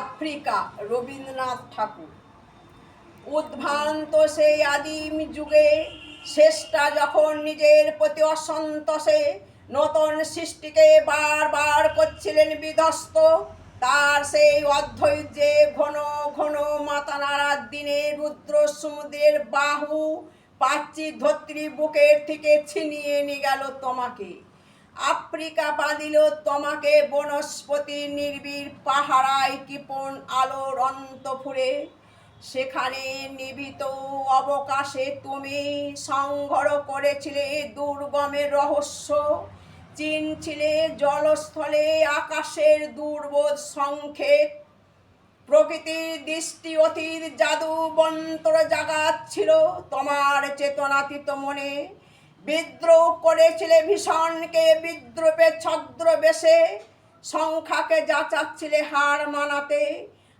Africa Rabindranath ঠাকুর। উদ্ভ্রান্ত সেই আদিম যুগে শেষটা যখন নিজের প্রতি অসন্তোষে নতুন সৃষ্টিকে বারবার করছিলেন বিধ্বস্ত, তার সেই অধৈর্যে ঘন ঘন মাথা নাড়ার দিনে রুদ্র সমুদ্রের বাহু পাচ্ছি ধত্রী বুকের থেকে ছিনিয়ে নিয়ে গেল তোমাকে। আফ্রিকা বাঁধিল তোমাকে বনস্পতি নির্বীর পাহারায় কৃপণ আলোর অন্তপুরে। সেখানে নিবিত অবকাশে তুমি সংঘর করেছিলে দুর্গমের রহস্য। চিনছিলে জলস্থলে আকাশের দুর্বোধ সংক্ষেপ প্রকৃতির দৃষ্টি অতীত জাদু বন্তর জাগাচ্ছিল তোমার চেতনাতীত মনে। বিদ্রোহ করেছিলে ভীষণকে বিদ্রোপে ছদ্রবেশে সংখ্যাকে যাচাচ্ছিলে হার মানাতে।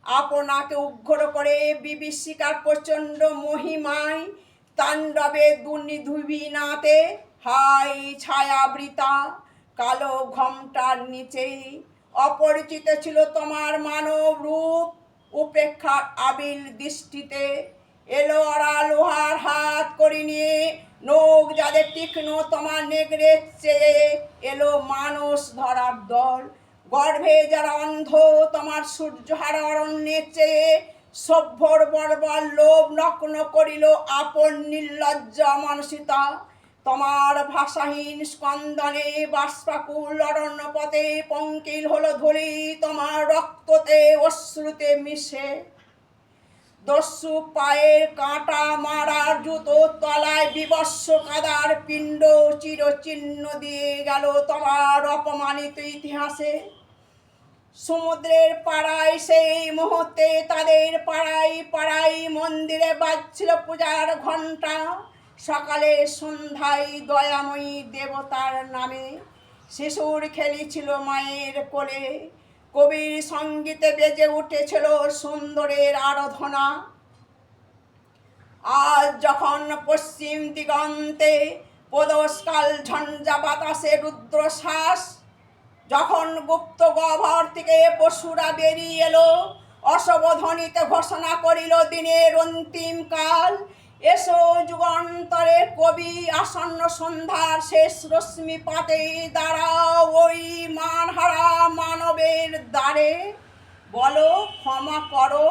আপনাকে উগ্র করে বিভীষিকার প্রচণ্ড মহিমায় তাণ্ডবে দুর্নিধুবিনাতে। হাই ছায়াবৃতা কালো ঘমটার নিচে অপরিচিত ছিল তোমার মানব রূপ, উপেক্ষার আবিল দৃষ্টিতে। এলো লোহার হাত করে নিয়ে নখ যাদের তীক্ষ্ণ, তোমার নেগড়ে চেয়ে এলো মানুষ ধরার দল। গর্ভে যারা অন্ধ, তোমার সূর্য হারা অরণ্যে চেয়ে সভ্যর বর্বর লোভ নগ্ন করিল আপন নির্লজ্জ মানসিতা তোমার ভাষাহীন স্কন্দনে বাষ্পাকুল অরণ্য পথে পঙ্কিল হলো ধরি তোমার রক্ততে অশ্রুতে মিশে। দস্যু পায়ের কাঁটা মারার জুতো তলায় বিবস্ব কাদার পিণ্ড চিরচিহ্ন দিয়ে গেল তোমার অপমানিত ইতিহাসে। সমুদ্রের পাড়ায় সেই মুহূর্তে তাদের পাড়ায় পাড়ায় মন্দিরে বাজছিল পূজার ঘণ্টা। সকালে সন্ধ্যায় দয়াময়ী দেবতার নামে শিশুর খেলিছিল মায়ের কোলে। কবির সঙ্গীতে বেজে উঠেছিল সুন্দরের আরাধনা। আজ যখন পশ্চিম দিগন্তে পদস্কাল ঝঞ্ঝা বাতাসে রুদ্রশ্বাস, যখন গুপ্ত গহ্বর থেকে পশুরা বেরিয়ে এলো অশোভধ্বনিতে ঘোষণা করিল দিনের অন্তিম কাল, এসো যুগান্তরে কবি আসন্ন সন্ধ্যার শেষ রশ্মি পাতে দাঁড়াও ওই মানহারা মানবের দ্বারে বলো ক্ষমা করো।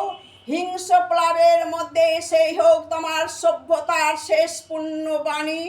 হিংস্র প্লাবের মধ্যে সেই হোক তোমার সভ্যতার শেষ পুণ্যবাণী।